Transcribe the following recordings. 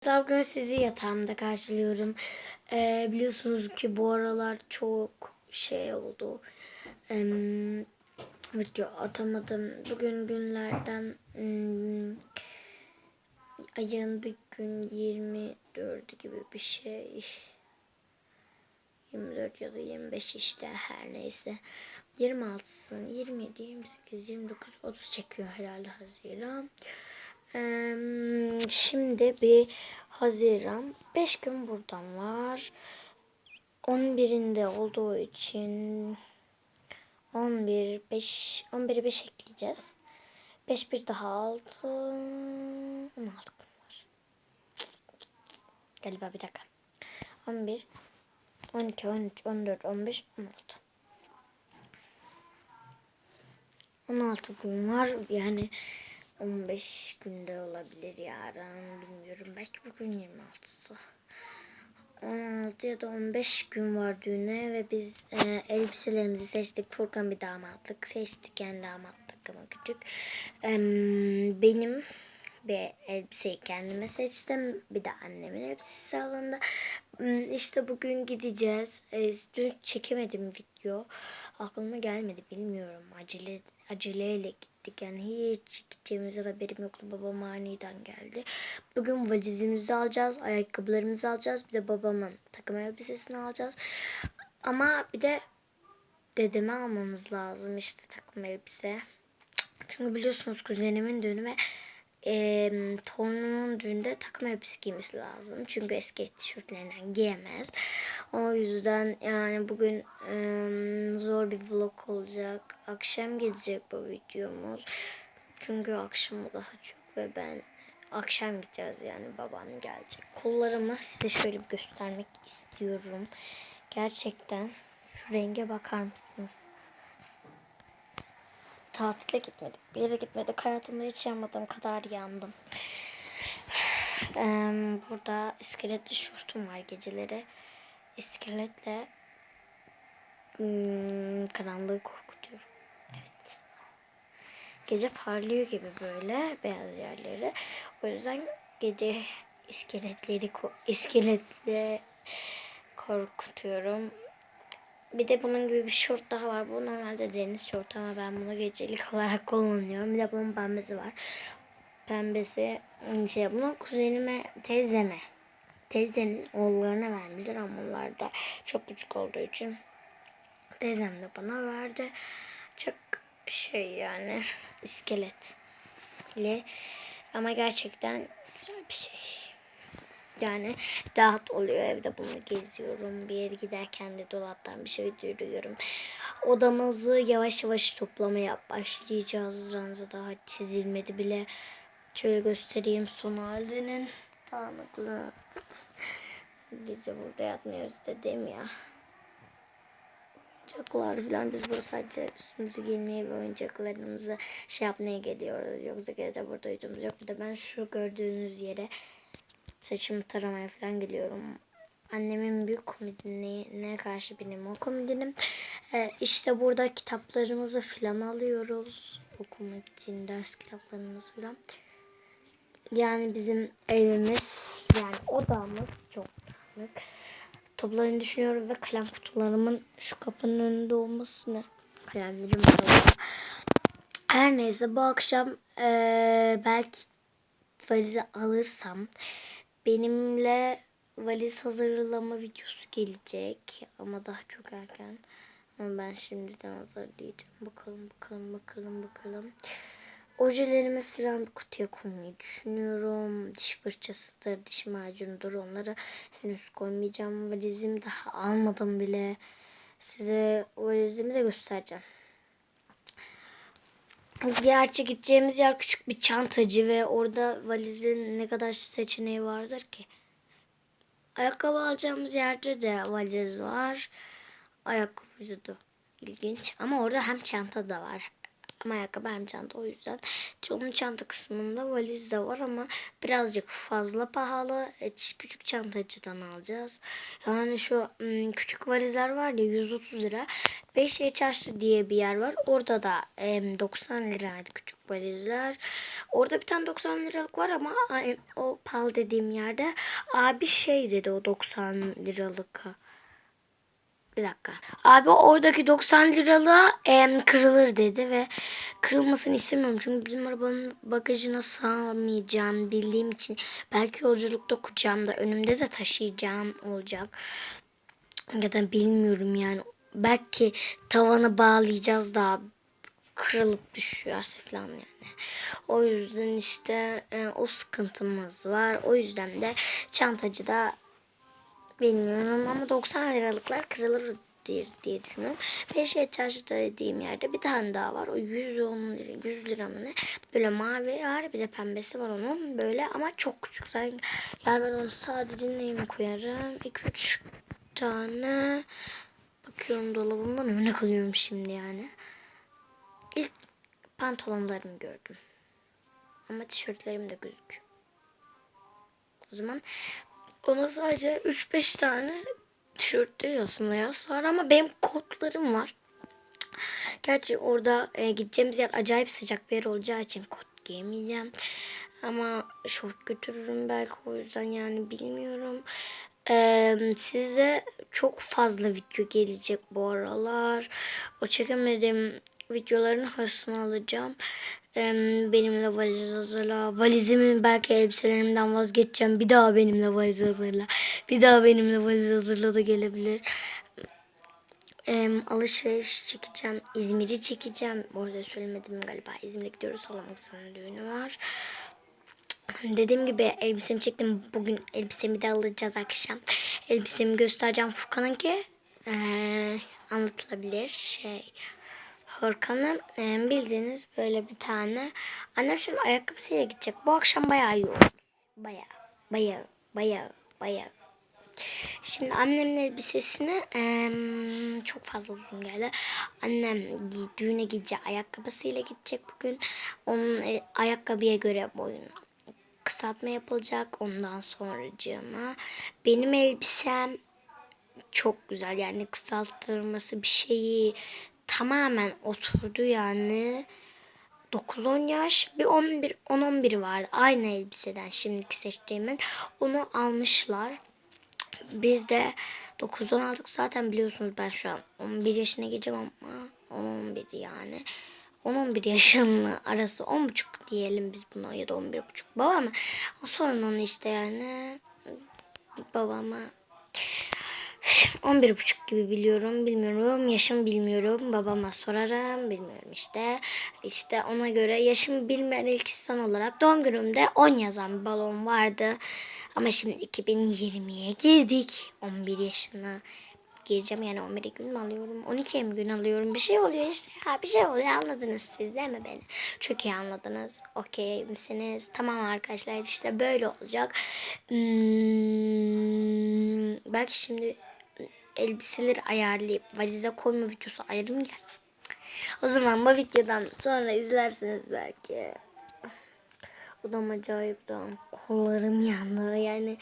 Arkadaşlar bugün sizi yatağımda karşılıyorum. Ee, biliyorsunuz ki bu aralar çok şey oldu. Ee, video atamadım. Bugün günlerden hmm, ayın bir gün 24 gibi bir şey. 24 ya da 25 işte her neyse. 26'sın 27, 28, 29, 30 çekiyor herhalde Haziran. Eee, Şimdi bir Haziran 5 gün buradan var. 11'inde olduğu için 11 5 11'e 5 ekleyeceğiz. 5 bir daha 6 16 gün var. Galiba bir dakika. 11 12 13 14 15 16 16 gün var. Yani 15 günde olabilir yarın. Bilmiyorum. Belki bugün 26'sı. 16 ya da 15 gün var düğüne ve biz e, elbiselerimizi seçtik. Furkan bir damatlık seçti. Kendi damatlık ama küçük. E, benim bir elbiseyi kendime seçtim. Bir de annemin elbisesi alındı. İşte bugün gideceğiz. E, dün çekemedim video. Aklıma gelmedi bilmiyorum. Acele aceleyle gittik. Yani hiç gideceğimizden haberim yoktu. Babam aniden geldi. Bugün valizimizi alacağız. Ayakkabılarımızı alacağız. Bir de babamın takım elbisesini alacağız. Ama bir de dedeme almamız lazım işte takım elbise. Çünkü biliyorsunuz kuzenimin düğünü ve e, torunumun düğünde takım elbise giymesi lazım. Çünkü eski tişörtlerinden giyemez. O yüzden yani bugün e, zor bir vlog olacak. Akşam gelecek bu videomuz. Çünkü akşamı daha çok ve ben akşam gideceğiz yani babam gelecek. Kollarımı size şöyle bir göstermek istiyorum. Gerçekten şu renge bakar mısınız? Tatile gitmedik. Bir yere gitmedik. Hayatımda hiç yanmadığım kadar yandım. Burada iskeletli şortum var geceleri. İskeletle hmm, karanlığı korkutuyorum. Evet. Gece parlıyor gibi böyle beyaz yerleri. O yüzden gece iskeletleri iskeletle korkutuyorum. Bir de bunun gibi bir şort daha var. Bu normalde deniz şortu ama ben bunu gecelik olarak kullanıyorum. Bir de bunun pembesi var. Pembesi şey bunu kuzenime, teyzeme, teyzenin oğullarına vermişler ama onlar da çok küçük olduğu için teyzem de bana verdi. Çok şey yani iskeletli ama gerçekten güzel bir şey. Yani rahat oluyor evde bunu geziyorum. Bir yere giderken de dolaptan bir şey duyuyorum. Odamızı yavaş yavaş toplamaya başlayacağız. Ranza daha çizilmedi bile. Şöyle göstereyim son halinin. Dağınıklığı. Gece burada yatmıyoruz dedim ya. Oyuncaklar falan biz burada sadece üstümüzü giymeye ve oyuncaklarımızı şey yapmaya geliyoruz. Yoksa gece burada uyuduğumuz yok. Bir de ben şu gördüğünüz yere saçımı taramaya falan geliyorum. Annemin büyük komedine karşı benim o komedinim. Ee, işte burada kitaplarımızı falan alıyoruz. Okumak için ders kitaplarımız falan. Yani bizim evimiz yani odamız çok dağınık. Toplarını düşünüyorum ve kalem kutularımın şu kapının önünde olmasını kalemlerim burada. Her neyse bu akşam eee, belki valizi alırsam benimle valiz hazırlama videosu gelecek ama daha çok erken. Ama ben şimdiden hazırlayacağım. Bakalım bakalım bakalım bakalım. Ojelerimi falan bir kutuya koymayı düşünüyorum. Diş fırçasıdır, diş macunudur. Onları henüz koymayacağım. Valizimi daha almadım bile. Size valizimi de göstereceğim. Gerçi gideceğimiz yer küçük bir çantacı ve orada valizin ne kadar seçeneği vardır ki. Ayakkabı alacağımız yerde de valiz var. Ayakkabıcı da ilginç. Ama orada hem çanta da var. Hem ayakkabı hem çanta o yüzden. Onun çanta kısmında valiz de var ama birazcık fazla pahalı. E, küçük çantacıdan alacağız. Yani şu küçük valizler var ya 130 lira. 5 çarşı diye bir yer var. Orada da em, 90 liraydı küçük valizler. Orada bir tane 90 liralık var ama o pahalı dediğim yerde abi şey dedi o 90 liralık. Bir dakika. Abi oradaki 90 liralığa em, kırılır dedi ve kırılmasını istemiyorum. Çünkü bizim arabanın bagajına sığamayacağım bildiğim için belki yolculukta kucağımda önümde de taşıyacağım olacak. Ya da bilmiyorum yani. Belki tavana bağlayacağız da kırılıp düşüyorsa falan yani. O yüzden işte e, o sıkıntımız var. O yüzden de çantacıda Bilmiyorum ama 90 liralıklar kırılır diye, düşünüyorum. Feşe çarşıda dediğim yerde bir tane daha var. O 110 lira, 100 lira mı ne? Böyle mavi var bir de pembesi var onun. Böyle ama çok küçük. Yani ben onu sadece neyime koyarım? 2-3 tane bakıyorum dolabımdan örnek alıyorum şimdi yani. İlk pantolonlarımı gördüm. Ama tişörtlerim de gözüküyor. O zaman ona sadece 3-5 tane tişört değil aslında ya. Sar ama benim kotlarım var. Gerçi orada e, gideceğimiz yer acayip sıcak bir yer olacağı için kot giyemeyeceğim. Ama şort götürürüm belki o yüzden yani bilmiyorum. Ee, size çok fazla video gelecek bu aralar. O çekemediğim videoların hırsını alacağım. Benimle valiz hazırla. Valizimin belki elbiselerimden vazgeçeceğim. Bir daha benimle valiz hazırla. Bir daha benimle valiz hazırla da gelebilir. Alışveriş çekeceğim. İzmir'i çekeceğim. Bu arada söylemedim galiba. İzmir'e gidiyoruz. Halamızın düğünü var. Dediğim gibi elbisemi çektim. Bugün elbisemi de alacağız akşam. Elbisemi göstereceğim Furkan'ınki. Ee, anlatılabilir şey. Furkan'ın e, bildiğiniz böyle bir tane. Annem şimdi ayakkabısıyla gidecek. Bu akşam bayağı oldu. Bayağı, bayağı, bayağı, bayağı. Şimdi annemin elbisesine e, çok fazla uzun geldi. Annem düğüne gidecek ayakkabısıyla gidecek bugün. Onun e, ayakkabıya göre boyunu kısaltma yapılacak. Ondan sonracığıma benim elbisem çok güzel. Yani kısalttırması bir şeyi tamamen oturdu yani. 9-10 yaş bir 11 10-11 vardı. Aynı elbiseden şimdiki seçtiğimin. Onu almışlar. Biz de 9-10 aldık. Zaten biliyorsunuz ben şu an 11 yaşına gireceğim ama 10-11 yani. 10-11 yaşının arası 10,5 diyelim biz buna ya da 11,5 babama. O sorun onu işte yani babama 11,5 gibi biliyorum bilmiyorum yaşımı bilmiyorum babama sorarım bilmiyorum işte işte ona göre yaşımı bilmeyen ilk insan olarak doğum günümde 10 yazan bir balon vardı ama şimdi 2020'ye girdik 11 yaşına gireceğim. Yani 11 gün mü alıyorum? 12 mi gün alıyorum? Bir şey oluyor işte. Ha bir şey oluyor anladınız siz değil mi beni? Çok iyi anladınız. Okey misiniz? Tamam arkadaşlar işte böyle olacak. Hmm, belki şimdi elbiseleri ayarlayıp valize koyma videosu ayrı mı gelsin? O zaman bu videodan sonra izlersiniz belki. Odam acayip dağın. Kollarım yandı. Yani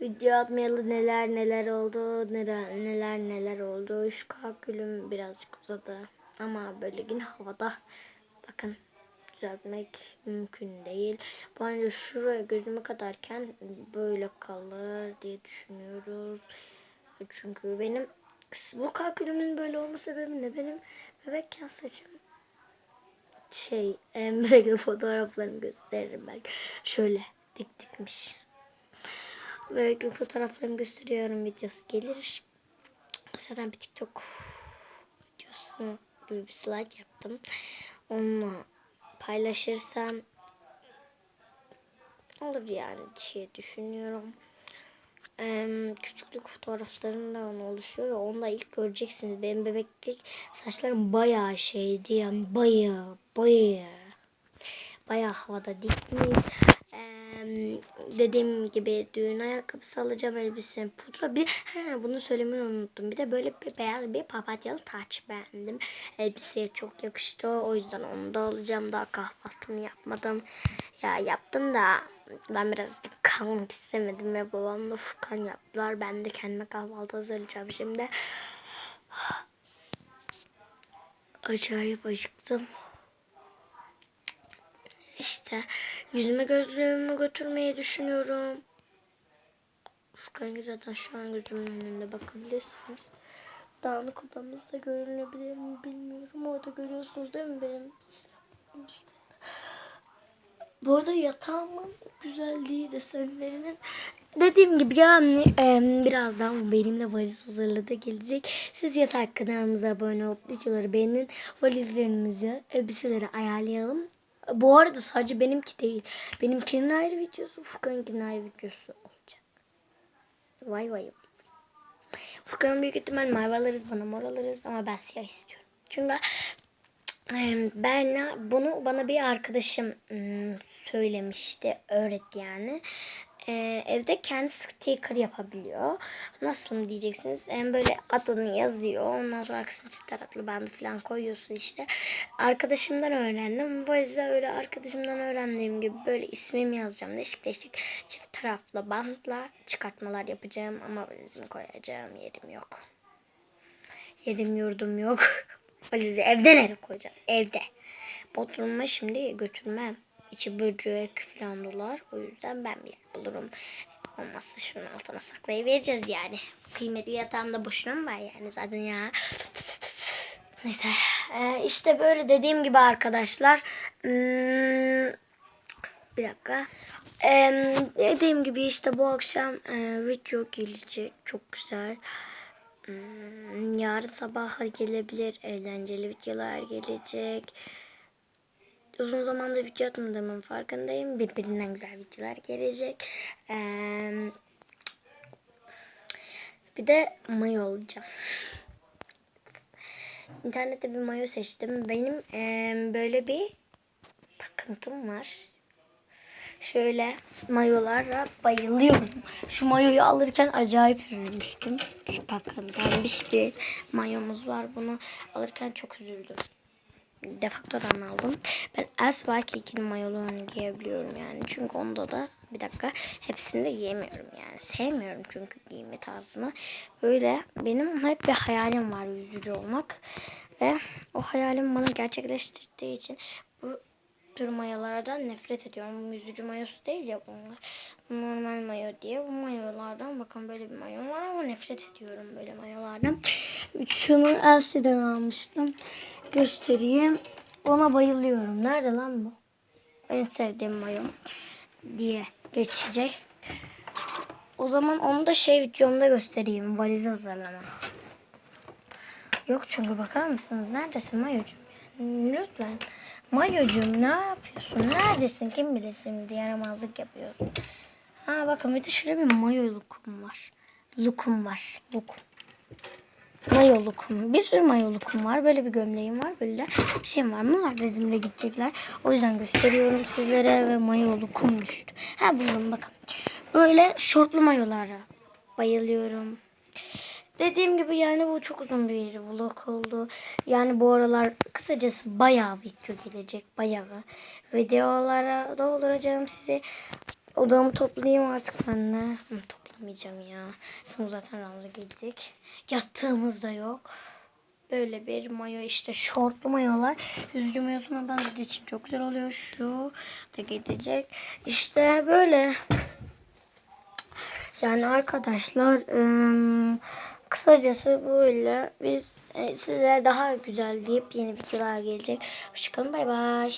video atmayalı neler neler oldu. Neler neler neler oldu. Şu kalkülüm birazcık uzadı. Ama böyle gün havada. Bakın düzeltmek mümkün değil. Bence şuraya gözüme kadarken böyle kalır diye düşünüyoruz. Çünkü benim bu kalkülümün böyle olma sebebi ne? Benim bebekken saçım şey en böyle fotoğraflarını gösteririm belki. Şöyle dik dikmiş. Böyle fotoğraflarını gösteriyorum videosu gelir. Zaten bir TikTok videosu gibi bir slide yaptım. Onunla paylaşırsam olur yani diye düşünüyorum. Ee, küçüklük fotoğraflarından oluşuyor. Ve onu da ilk göreceksiniz. Benim bebeklik saçlarım bayağı şeydi yani bayağı bayağı bayağı havada dikmiş. Dediğim gibi düğün ayakkabısı alacağım elbise pudra. Bir he, bunu söylemeyi unuttum. Bir de böyle bir beyaz bir papatyalı taç beğendim. Elbiseye çok yakıştı. O yüzden onu da alacağım. Daha kahvaltımı yapmadım. Ya yaptım da ben biraz kalmak istemedim ve babamla Furkan yaptılar ben de kendime kahvaltı hazırlayacağım şimdi acayip acıktım işte yüzme gözlüğümü götürmeyi düşünüyorum. Furkan zaten şu an gözümün önünde bakabilirsiniz. Dağınık odamızda görünebilir mi bilmiyorum. Orada görüyorsunuz değil mi benim. Bu arada yatağımın güzelliği desenlerinin dediğim gibi yani e, birazdan benimle valiz hazırladı gelecek. Siz yatak kanalımıza abone olup videoları beğenin. Valizlerimizi, elbiseleri ayarlayalım. Bu arada sadece benimki değil. Benimkinin ayrı videosu, Furkan'ınkinin ayrı videosu olacak. Vay vay vay. Furkan'ın büyük ihtimal mavi alırız, bana mor alırız ama ben siyah istiyorum. Çünkü ben bunu bana bir arkadaşım ım, söylemişti, öğretti yani. E, evde kendi sticker yapabiliyor. Nasıl mı diyeceksiniz? Yani böyle adını yazıyor. Ondan sonra arkasına çift taraflı bandı falan koyuyorsun işte. Arkadaşımdan öğrendim. Bu yüzden öyle arkadaşımdan öğrendiğim gibi böyle ismimi yazacağım. Değişik değişik çift taraflı bantla çıkartmalar yapacağım. Ama valizimi koyacağım yerim yok. Yerim yurdum yok. Valizi evde nereye koyacağım? Evde. Bodrum'a şimdi götürmem. İçi böcek falan dolar. O yüzden ben bir yer bulurum. Olmazsa şunun altına saklayıvereceğiz yani. Kıymetli yatağımda boşuna mı var yani zaten ya. Neyse. Ee, işte böyle dediğim gibi arkadaşlar. Hmm, bir dakika. Ee, dediğim gibi işte bu akşam e, video gelecek. Çok güzel. Hmm, yarın sabah gelebilir. Eğlenceli videolar gelecek. Uzun zamandır video atmadığımın farkındayım. Birbirinden güzel videolar gelecek. Ee, bir de mayo alacağım. İnternette bir mayo seçtim. Benim ee, böyle bir takıntım var. Şöyle mayolara bayılıyorum. Şu mayoyu alırken acayip üzülmüştüm. Bakın pembiş bir mayomuz var. Bunu alırken çok üzüldüm. Defakto'dan aldım. Ben Elspark 2'nin mayolarını giyebiliyorum yani. Çünkü onda da bir dakika hepsini de giyemiyorum yani. Sevmiyorum çünkü giyme tarzını. Böyle benim hep bir hayalim var yüzücü olmak. Ve o hayalim bana gerçekleştirdiği için tür mayolardan nefret ediyorum. Yüzücü mayosu değil ya bunlar. Normal mayo diye. Bu mayolardan bakın böyle bir mayo var ama nefret ediyorum böyle mayolardan. Şunu Elsie'den almıştım. Göstereyim. Ona bayılıyorum. Nerede lan bu? En sevdiğim mayo diye geçecek. O zaman onu da şey videomda göstereyim. Valiz hazırlama. Yok çünkü bakar mısınız? Neredesin Mayocuğum? Lütfen. Mayocuğum ne yapıyorsun? Neredesin? Kim bilir şimdi yaramazlık yapıyorsun. Ha bakın bir de şöyle bir mayo lookum var. Lookum var. Look. Mayo lookum. Bir sürü mayo lookum var. Böyle bir gömleğim var. Böyle de şeyim var. Bunlar da izimle gidecekler. O yüzden gösteriyorum sizlere ve mayo lookum düştü. Ha buldum bakın. Böyle şortlu mayolara bayılıyorum. Dediğim gibi yani bu çok uzun bir vlog oldu. Yani bu aralar kısacası bayağı video gelecek. Bayağı. Videolara dolduracağım size. Odamı toplayayım artık ben de. Toplamayacağım ya. Çünkü zaten ranza gelecek. Yattığımızda yok. Böyle bir mayo işte şortlu mayolar. Yüzücü mayosuna benzediği için çok güzel oluyor. Şu da gidecek. İşte böyle. Yani arkadaşlar ım, kısacası böyle biz e, size daha güzel deyip yeni videolar gelecek. Hoşçakalın bay bay.